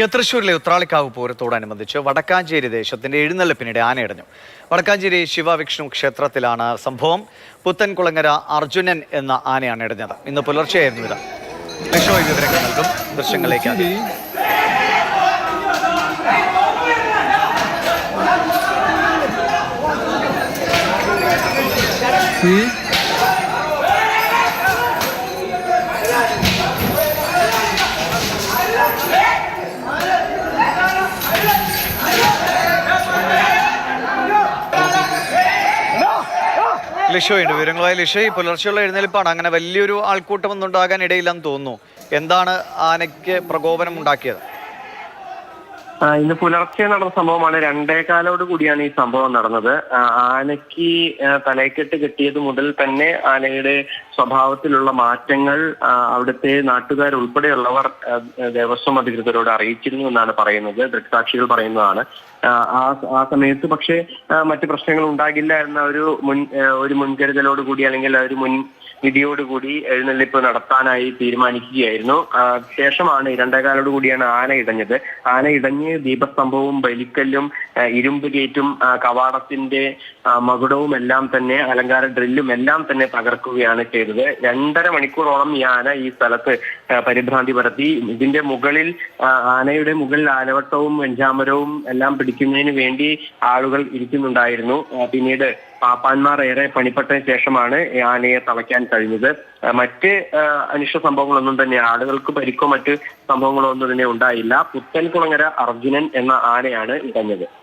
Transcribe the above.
K തൃശ്ശൂരിലെ ഉത്രാളിക്കാവ് പൂരത്തോടനുബന്ധിച്ച് വടക്കാഞ്ചേരി ദേശത്തിന്റെ എഴുന്നള്ളിപ്പിനിടെ ആനയടഞ്ഞു. വടക്കാഞ്ചേരി ശിവവിഷ്ണു ക്ഷേത്രത്തിലാണ് സംഭവം. പുത്തൻകുളങ്ങര അർജുനൻ എന്ന ആനയാണ് ഇടഞ്ഞത്. ഇന്ന് പുലർച്ചെയായിരുന്നു ഇത്. വിവരങ്ങൾ നൽകും. ദൃശ്യങ്ങളിലേക്ക് ആദ്യം. ലിഷോയുണ്ട്. വിവരങ്ങളായ ലിഷോ ഈ പുലർച്ചെയുള്ള എഴുന്നേൽപ്പാണ്. അങ്ങനെ വലിയൊരു ആൾക്കൂട്ടം ഒന്നും ഉണ്ടാകാൻ ഇടയില്ലെന്ന് തോന്നുന്നു. എന്താണ് ആനയ്ക്ക് പ്രകോപനം ഉണ്ടാക്കിയത്? ഇന്ന് പുലർച്ചെ നടന്ന സംഭവമാണ്. രണ്ടേകാലോട് കൂടിയാണ് ഈ സംഭവം നടന്നത്. ആനയ്ക്ക് തലയ്ക്കെട്ട് കിട്ടിയത് മുതൽ തന്നെ ആനയുടെ സ്വഭാവത്തിലുള്ള മാറ്റങ്ങൾ അവിടുത്തെ നാട്ടുകാർ ഉൾപ്പെടെയുള്ളവർ ദേവസ്വം അധികൃതരോട് അറിയിച്ചിരുന്നു എന്നാണ് പറയുന്നത്. ദൃക്സാക്ഷികൾ പറയുന്നതാണ്. ആ, ആ സമയത്ത് പക്ഷേ മറ്റു പ്രശ്നങ്ങൾ ഉണ്ടാകില്ല എന്ന ഒരു മുൻ ഒരു മുൻകരുതലോട് കൂടി അല്ലെങ്കിൽ ഒരു മുൻ വിധിയോടുകൂടി എഴുന്നള്ളിപ്പ് നടത്താനായി തീരുമാനിക്കുകയായിരുന്നു. ശേഷമാണ് രണ്ടേകാലോട് കൂടിയാണ് ആന ഇടഞ്ഞത്. ആന ഇടഞ്ഞ് ദീപസ്തംഭവും ബലിക്കല്ലും ഇരുമ്പ് ഗേറ്റും കവാടത്തിന്റെ മകുടവും എല്ലാം തന്നെ അലങ്കാര ഡ്രില്ലും എല്ലാം തന്നെ തകർക്കുകയാണ് ചെയ്തത്. രണ്ടര മണിക്കൂറോളം ഈ ആന ഈ സ്ഥലത്ത് പരിഭ്രാന്തി പരത്തി. ഇതിന്റെ മുകളിൽ ആനയുടെ മുകളിൽ ആലവട്ടവും വെഞ്ചാമരവും എല്ലാം പിടിക്കുന്നതിന് വേണ്ടി ആളുകൾ ഇരിക്കുന്നുണ്ടായിരുന്നു. പിന്നീട് പാപ്പാന്മാർ ഏറെ പണിപ്പെട്ടതിന് ശേഷമാണ് ആനയെ തളയ്ക്കാൻ കഴിഞ്ഞത്. മറ്റ് അനിഷ്ട സംഭവങ്ങളൊന്നും തന്നെ ആളുകൾക്ക് പരിക്കോ മറ്റ് സംഭവങ്ങളോ ഒന്നും തന്നെ ഉണ്ടായില്ല. പുത്തൻകുളങ്ങര അർജുനൻ എന്ന ആനയാണ് ഇടഞ്ഞത്.